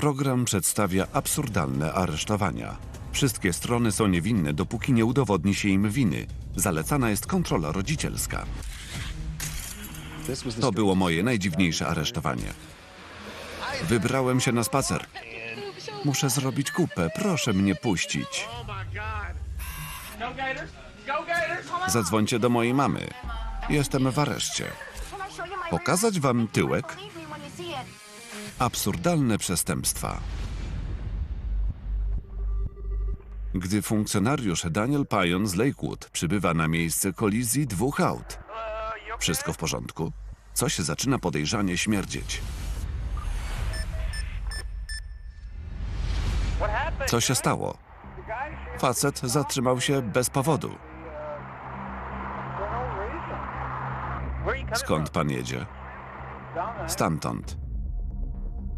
Program przedstawia absurdalne aresztowania. Wszystkie strony są niewinne, dopóki nie udowodni się im winy. Zalecana jest kontrola rodzicielska. To było moje najdziwniejsze aresztowanie. Wybrałem się na spacer. Muszę zrobić kupę, proszę mnie puścić. Zadzwońcie do mojej mamy. Jestem w areszcie. Pokazać wam tyłek? Absurdalne przestępstwa. Gdy funkcjonariusz Daniel Pajon z Lakewood przybywa na miejsce kolizji dwóch aut. Wszystko w porządku? Coś zaczyna podejrzanie śmierdzieć. Co się stało? Facet zatrzymał się bez powodu. Skąd pan jedzie? Stamtąd.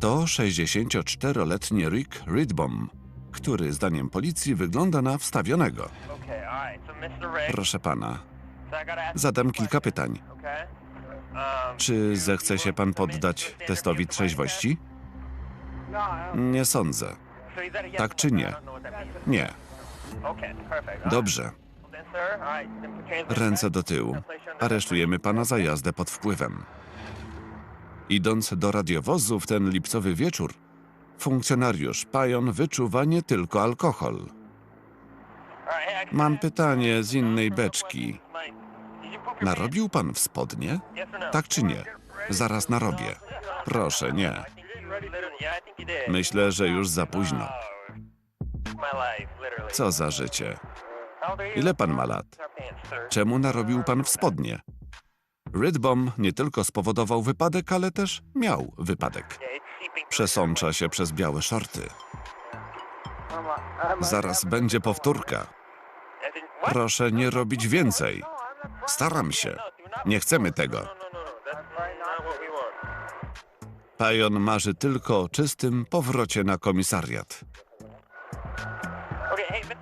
To 64-letni Rick Ridbom, który zdaniem policji wygląda na wstawionego. Proszę pana, zadam kilka pytań. Czy zechce się pan poddać testowi trzeźwości? Nie sądzę. Tak czy nie? Nie. Dobrze. Ręce do tyłu. Aresztujemy pana za jazdę pod wpływem. Idąc do radiowozu w ten lipcowy wieczór, funkcjonariusz Pajon wyczuwa nie tylko alkohol. Mam pytanie z innej beczki. Narobił pan w spodnie? Tak czy nie? Zaraz narobię. Proszę, nie. Myślę, że już za późno. Co za życie. Ile pan ma lat? Czemu narobił pan w spodnie? Rydbom nie tylko spowodował wypadek, ale też miał wypadek. Przesącza się przez białe shorty. Zaraz będzie powtórka. Proszę nie robić więcej. Staram się. Nie chcemy tego. Pajon marzy tylko o czystym powrocie na komisariat.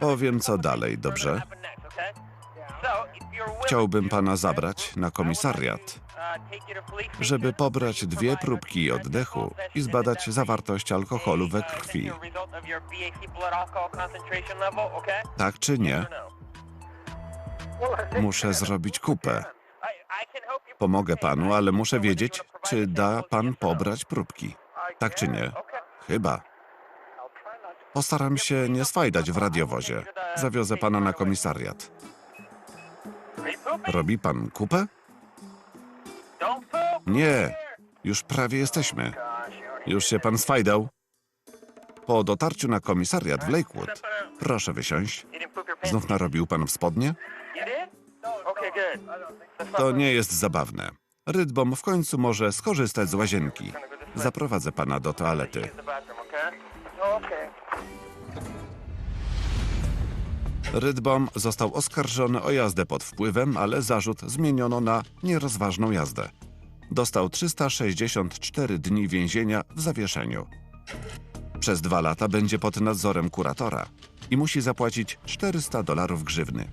Powiem co dalej, dobrze? Chciałbym pana zabrać na komisariat, żeby pobrać dwie próbki oddechu i zbadać zawartość alkoholu we krwi. Tak czy nie? Muszę zrobić kupę. Pomogę panu, ale muszę wiedzieć, czy da pan pobrać próbki. Tak czy nie? Chyba. Postaram się nie swajdać w radiowozie. Zawiozę pana na komisariat. Robi pan kupę? Nie. Już prawie jesteśmy. Już się pan swajdał? Po dotarciu na komisariat w Lakewood. Proszę wysiąść. Znów narobił pan w spodnie? To nie jest zabawne. Rydbom w końcu może skorzystać z łazienki. Zaprowadzę pana do toalety. Rydbom został oskarżony o jazdę pod wpływem, ale zarzut zmieniono na nierozważną jazdę. Dostał 364 dni więzienia w zawieszeniu. Przez dwa lata będzie pod nadzorem kuratora i musi zapłacić 400 dolarów grzywny.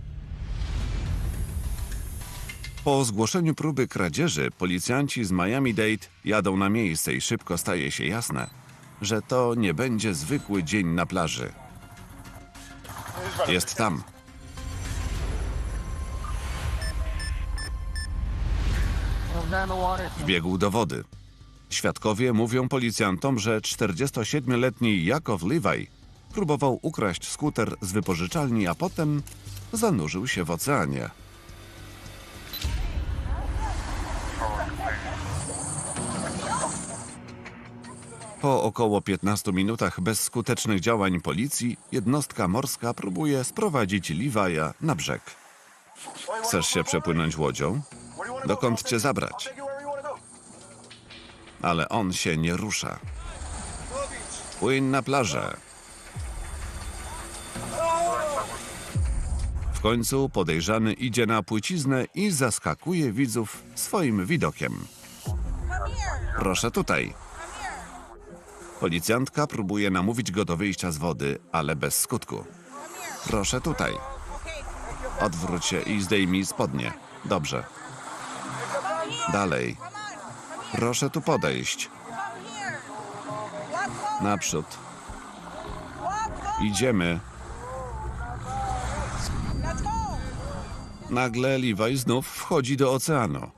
Po zgłoszeniu próby kradzieży policjanci z Miami-Dade jadą na miejsce i szybko staje się jasne, że to nie będzie zwykły dzień na plaży. Jest tam. Wbiegł do wody. Świadkowie mówią policjantom, że 47-letni Jakow Levi próbował ukraść skuter z wypożyczalni, a potem zanurzył się w oceanie. Po około 15 minutach bezskutecznych działań policji, jednostka morska próbuje sprowadzić Levi'a na brzeg. Chcesz się przepłynąć łodzią? Dokąd cię zabrać? Ale on się nie rusza. Płyń na plażę. W końcu podejrzany idzie na płyciznę i zaskakuje widzów swoim widokiem. Proszę tutaj. Policjantka próbuje namówić go do wyjścia z wody, ale bez skutku. Proszę tutaj. Odwróć się i zdejmij spodnie. Dobrze. Dalej. Proszę tu podejść. Naprzód. Idziemy. Nagle Levi znów wchodzi do oceanu.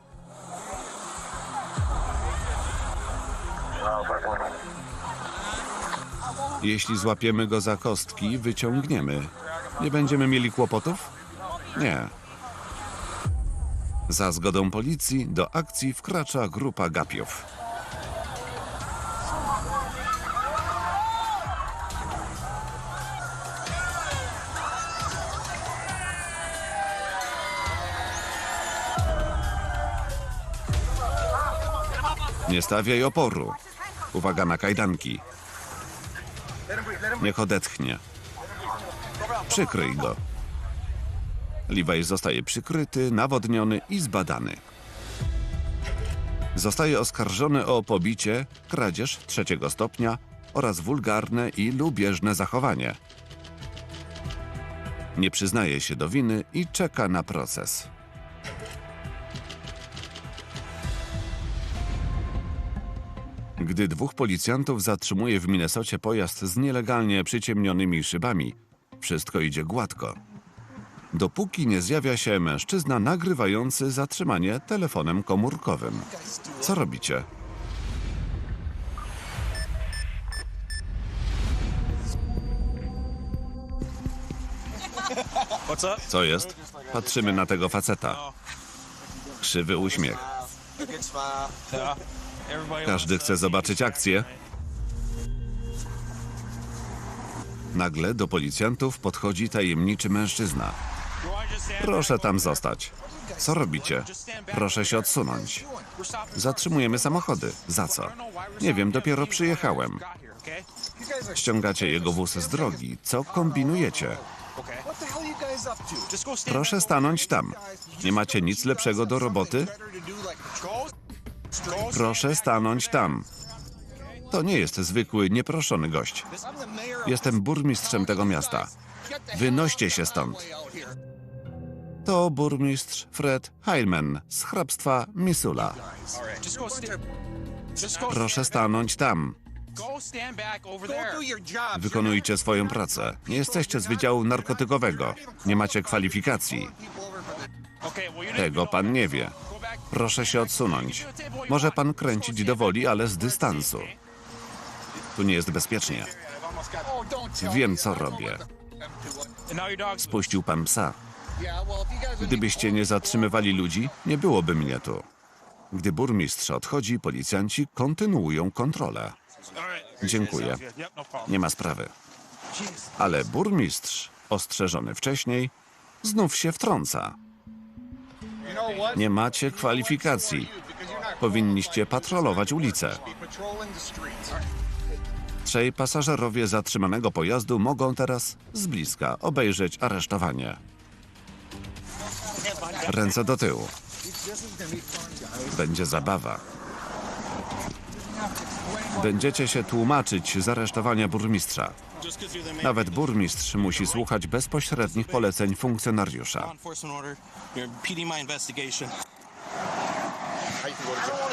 Jeśli złapiemy go za kostki, wyciągniemy. Nie będziemy mieli kłopotów? Nie. Za zgodą policji do akcji wkracza grupa gapiów. Nie stawiaj oporu. Uwaga na kajdanki. Niech odetchnie. Przykryj go. Levi zostaje przykryty, nawodniony i zbadany. Zostaje oskarżony o pobicie, kradzież trzeciego stopnia oraz wulgarne i lubieżne zachowanie. Nie przyznaje się do winy i czeka na proces. Gdy dwóch policjantów zatrzymuje w Minnesocie pojazd z nielegalnie przyciemnionymi szybami, wszystko idzie gładko. Dopóki nie zjawia się mężczyzna nagrywający zatrzymanie telefonem komórkowym. Co robicie? Co jest? Patrzymy na tego faceta. Krzywy uśmiech. Każdy chce zobaczyć akcję. Nagle do policjantów podchodzi tajemniczy mężczyzna. Proszę tam zostać. Co robicie? Proszę się odsunąć. Zatrzymujemy samochody. Za co? Nie wiem, dopiero przyjechałem. Ściągacie jego wóz z drogi. Co kombinujecie? Proszę stanąć tam. Nie macie nic lepszego do roboty? Proszę stanąć tam. To nie jest zwykły, nieproszony gość. Jestem burmistrzem tego miasta. Wynoście się stąd. To burmistrz Fred Heilman z hrabstwa Missoula. Proszę stanąć tam. Wykonujcie swoją pracę. Nie jesteście z Wydziału Narkotykowego. Nie macie kwalifikacji. Tego pan nie wie. Proszę się odsunąć. Może pan kręcić do woli, ale z dystansu. Tu nie jest bezpiecznie. Wiem, co robię. And now your dog's Puścił pan psa. Gdybyście nie zatrzymywali ludzi, nie byłoby mnie tu. Gdy burmistrz odchodzi, policjanci kontynuują kontrolę. Dziękuję. Nie ma sprawy. Ale burmistrz, ostrzeżony wcześniej, znów się wtrąca. Nie macie kwalifikacji. Powinniście patrolować ulicę. Trzej pasażerowie zatrzymanego pojazdu mogą teraz z bliska obejrzeć aresztowanie. Ręce do tyłu. Będzie zabawa. Będziecie się tłumaczyć z aresztowania burmistrza. Nawet burmistrz musi słuchać bezpośrednich poleceń funkcjonariusza.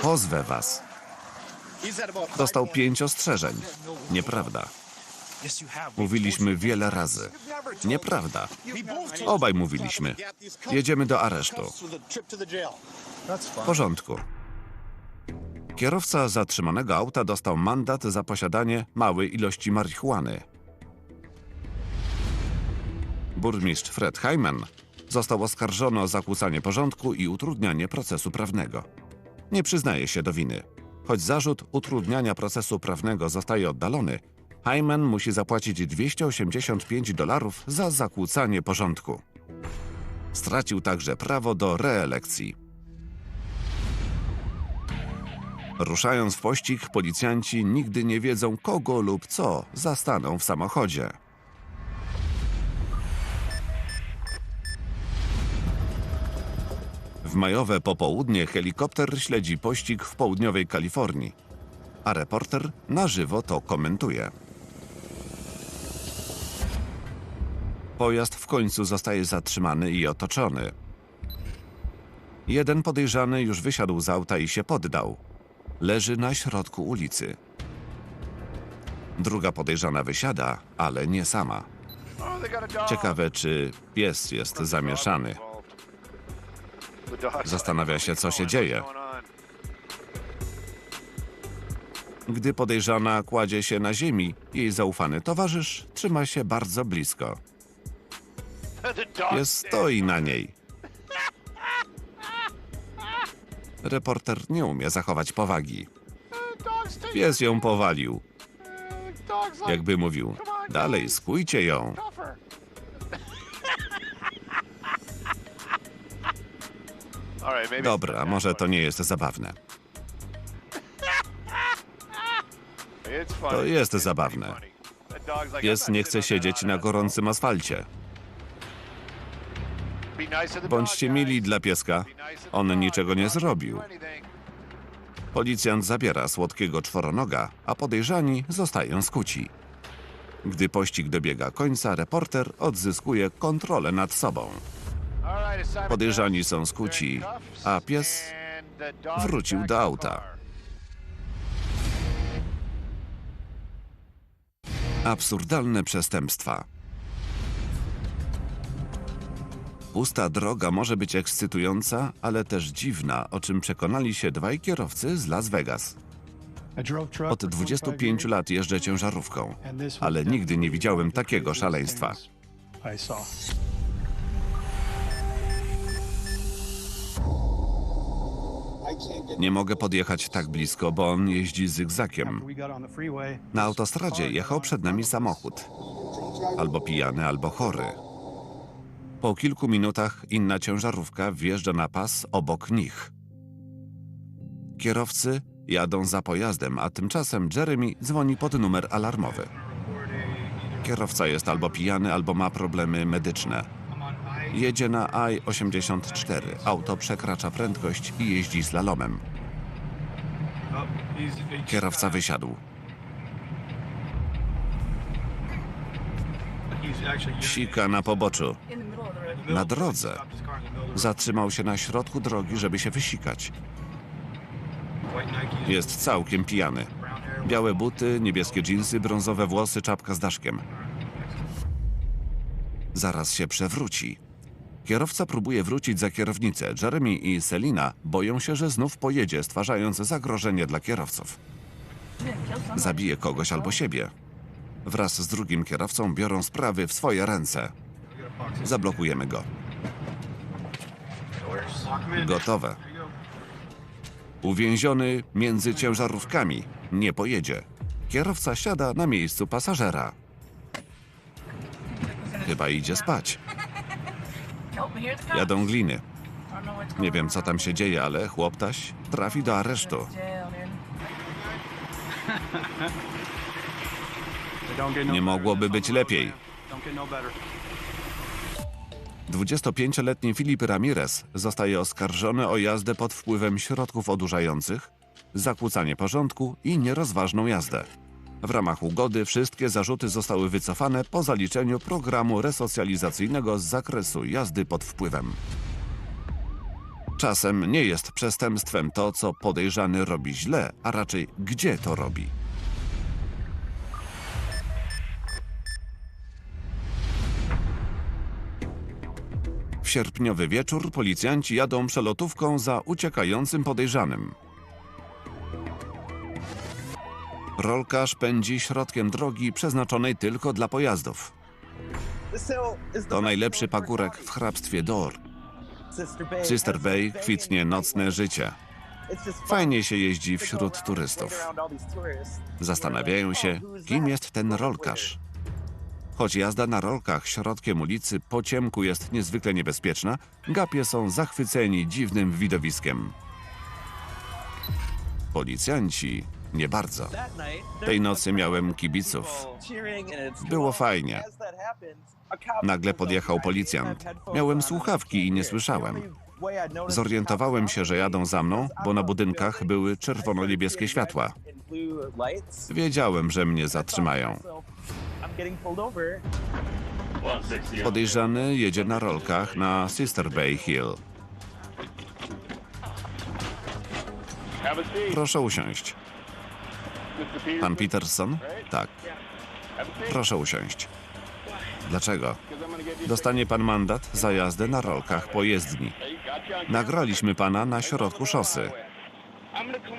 Pozwę was. Dostał pięć ostrzeżeń. Nieprawda. Mówiliśmy wiele razy. Nieprawda. Obaj mówiliśmy. Jedziemy do aresztu. W porządku. Kierowca zatrzymanego auta dostał mandat za posiadanie małej ilości marihuany. Burmistrz Fred Hyman został oskarżony o zakłócanie porządku i utrudnianie procesu prawnego. Nie przyznaje się do winy. Choć zarzut utrudniania procesu prawnego zostaje oddalony, Hyman musi zapłacić 285 dolarów za zakłócanie porządku. Stracił także prawo do reelekcji. Ruszając w pościg, policjanci nigdy nie wiedzą, kogo lub co zastaną w samochodzie. Majowe popołudnie helikopter śledzi pościg w południowej Kalifornii, a reporter na żywo to komentuje. Pojazd w końcu zostaje zatrzymany i otoczony. Jeden podejrzany już wysiadł z auta i się poddał. Leży na środku ulicy. Druga podejrzana wysiada, ale nie sama. Ciekawe, czy pies jest zamieszany. Zastanawia się, co się "What's dzieje. going on?" Gdy podejrzana kładzie się na ziemi, jej zaufany towarzysz trzyma się bardzo blisko. Pies stoi na niej. Reporter nie umie zachować powagi. Pies ją powalił, jakby mówił: Dalej, skujcie ją. Dobra, może to nie jest zabawne. To jest zabawne. Pies "I'm not nie chce siedzieć na gorącym asfalcie. dog." Be nice to the Bądźcie mili dla pieska. On niczego nie zrobił. Policjant zabiera słodkiego czworonoga, a podejrzani zostają skuci. Gdy pościg dobiega końca, reporter odzyskuje kontrolę nad sobą. Podejrzani są skuci, a pies wrócił do auta. Absurdalne przestępstwa. Pusta droga może być ekscytująca, ale też dziwna, o czym przekonali się dwaj kierowcy z Las Vegas. Od 25 lat jeżdżę ciężarówką, ale nigdy nie widziałem takiego szaleństwa. Nie mogę podjechać tak blisko, bo on jeździ zygzakiem. Na autostradzie jechał przed nami samochód. Albo pijany, albo chory. Po kilku minutach inna ciężarówka wjeżdża na pas obok nich. Kierowcy jadą za pojazdem, a tymczasem Jeremy dzwoni pod numer alarmowy. Kierowca jest albo pijany, albo ma problemy medyczne. Jedzie na I-84. Auto przekracza prędkość i jeździ slalomem. Kierowca wysiadł. Sika na poboczu. Na drodze. Zatrzymał się na środku drogi, żeby się wysikać. Jest całkiem pijany. Białe buty, niebieskie dżinsy, brązowe włosy, czapka z daszkiem. Zaraz się przewróci. Kierowca próbuje wrócić za kierownicę. Jeremy i Selina boją się, że znów pojedzie, stwarzając zagrożenie dla kierowców. Zabije kogoś albo siebie. Wraz z drugim kierowcą biorą sprawy w swoje ręce. Zablokujemy go. Gotowe. Uwięziony między ciężarówkami. Nie pojedzie. Kierowca siada na miejscu pasażera. Chyba idzie spać. Jadą gliny. Nie wiem, co tam się dzieje, ale chłoptaś trafi do aresztu. Nie mogłoby być lepiej. 25-letni Filip Ramirez zostaje oskarżony o jazdę pod wpływem środków odurzających, zakłócanie porządku i nierozważną jazdę. W ramach ugody wszystkie zarzuty zostały wycofane po zaliczeniu programu resocjalizacyjnego z zakresu jazdy pod wpływem. Czasem nie jest przestępstwem to, co podejrzany robi źle, a raczej gdzie to robi. W sierpniowy wieczór policjanci jadą przelotówką za uciekającym podejrzanym. Rolkarz pędzi środkiem drogi przeznaczonej tylko dla pojazdów. To najlepszy pagórek w hrabstwie Dor. Sister Bay kwitnie nocne życie. Fajnie się jeździ wśród turystów. Zastanawiają się, kim jest ten rolkarz. Choć jazda na rolkach środkiem ulicy po ciemku jest niezwykle niebezpieczna, gapie są zachwyceni dziwnym widowiskiem. Policjanci nie bardzo. Tej nocy miałem kibiców. Było fajnie. Nagle podjechał policjant. Miałem słuchawki i nie słyszałem. Zorientowałem się, że jadą za mną, bo na budynkach były czerwono-niebieskie światła. Wiedziałem, że mnie zatrzymają. Podejrzany jedzie na rolkach na Sister Bay Hill. Proszę usiąść. Pan Peterson? Tak. Proszę usiąść. Dlaczego? Dostanie pan mandat za jazdę na rolkach po jezdni. Nagraliśmy pana na środku szosy.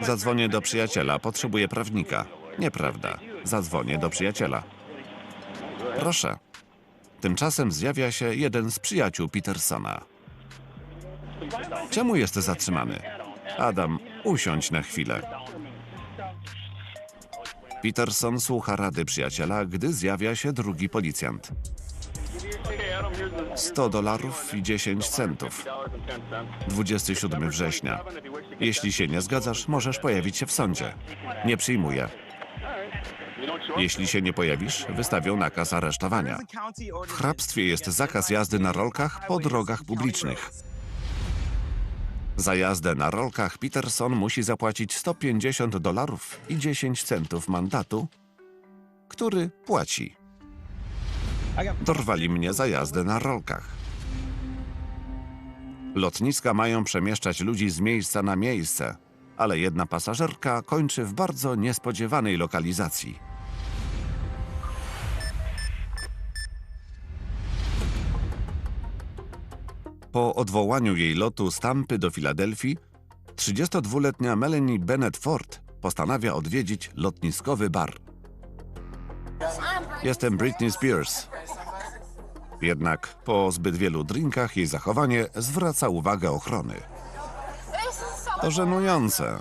Zadzwonię do przyjaciela, potrzebuję prawnika. Nieprawda. Zadzwonię do przyjaciela. Proszę. Tymczasem zjawia się jeden z przyjaciół Petersona. Czemu jest zatrzymany? Adam, usiądź na chwilę. Peterson słucha rady przyjaciela, gdy zjawia się drugi policjant. 100 dolarów i 10 centów. 27 września. Jeśli się nie zgadzasz, możesz pojawić się w sądzie. Nie przyjmuję. Jeśli się nie pojawisz, wystawią nakaz aresztowania. W hrabstwie jest zakaz jazdy na rolkach po drogach publicznych. Za jazdę na rolkach Peterson musi zapłacić 150 dolarów i 10 centów mandatu, który płaci. Dorwali mnie za jazdę na rolkach. Lotniska mają przemieszczać ludzi z miejsca na miejsce, ale jedna pasażerka kończy w bardzo niespodziewanej lokalizacji. Po odwołaniu jej lotu z Tampy do Filadelfii, 32-letnia Melanie Bennett Ford postanawia odwiedzić lotniskowy bar. Jestem Britney Spears. Jednak po zbyt wielu drinkach jej zachowanie zwraca uwagę ochrony. To żenujące.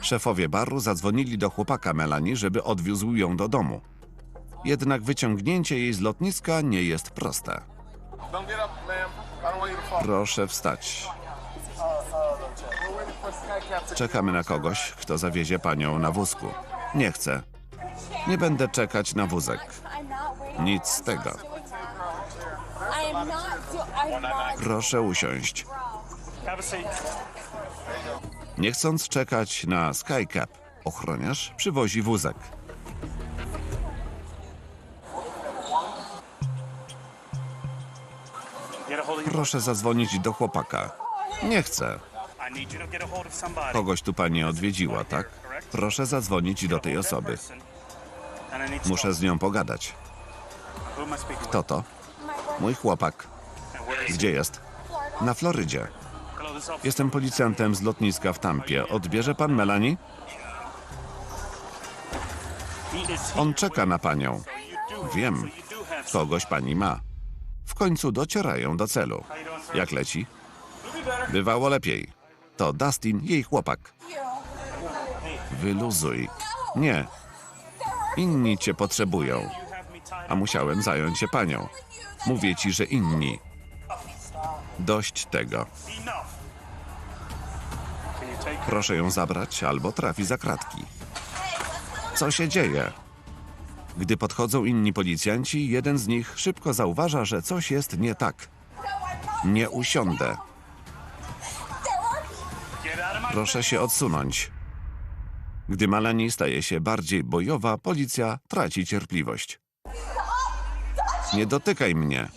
Szefowie baru zadzwonili do chłopaka Melanie, żeby odwiózł ją do domu. Jednak wyciągnięcie jej z lotniska nie jest proste. Proszę wstać. Czekamy na kogoś, kto zawiezie panią na wózku. Nie chcę. Nie będę czekać na wózek. Nic z tego. Proszę usiąść. Nie chcąc czekać na Skycap, ochroniarz przywozi wózek. Proszę zadzwonić do chłopaka. Nie chcę. Kogoś tu pani odwiedziła, tak? Proszę zadzwonić do tej osoby. Muszę z nią pogadać. Kto to? Mój chłopak. Gdzie jest? Na Florydzie. Jestem policjantem z lotniska w Tampie. Odbierze pan Melanie? On czeka na panią. Wiem. Kogoś pani ma. Końcu docierają do celu. Jak leci? Bywało lepiej. To Dustin, jej chłopak. Wyluzuj. Nie. Inni cię potrzebują, a musiałem zająć się panią. Mówię ci, że inni. Dość tego. Proszę ją zabrać, albo trafi za kratki. Co się dzieje? Gdy podchodzą inni policjanci, jeden z nich szybko zauważa, że coś jest nie tak. Nie usiądę. Proszę się odsunąć. Gdy Melanie staje się bardziej bojowa, policja traci cierpliwość. Nie dotykaj mnie.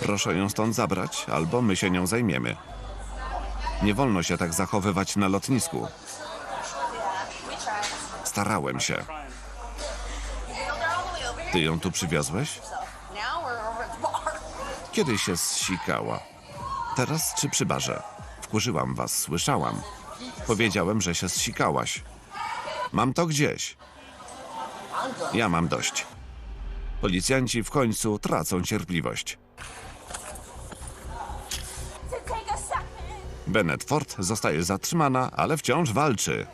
Proszę ją stąd zabrać, albo my się nią zajmiemy. Nie wolno się tak zachowywać na lotnisku. Starałem się. Ty ją tu przywiozłeś? Kiedy się zsikała? Teraz czy przy barze? Wkurzyłam was, słyszałam. Powiedziałem, że się zsikałaś. Mam to gdzieś. Ja mam dość. Policjanci w końcu tracą cierpliwość. Bennett Ford zostaje zatrzymana, ale wciąż walczy.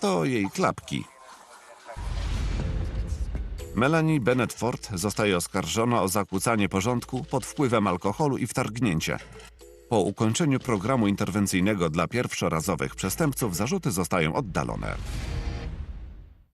To jej klapki. Melanie Bennett Ford zostaje oskarżona o zakłócanie porządku pod wpływem alkoholu i wtargnięcie. Po ukończeniu programu interwencyjnego dla pierwszorazowych przestępców zarzuty zostają oddalone.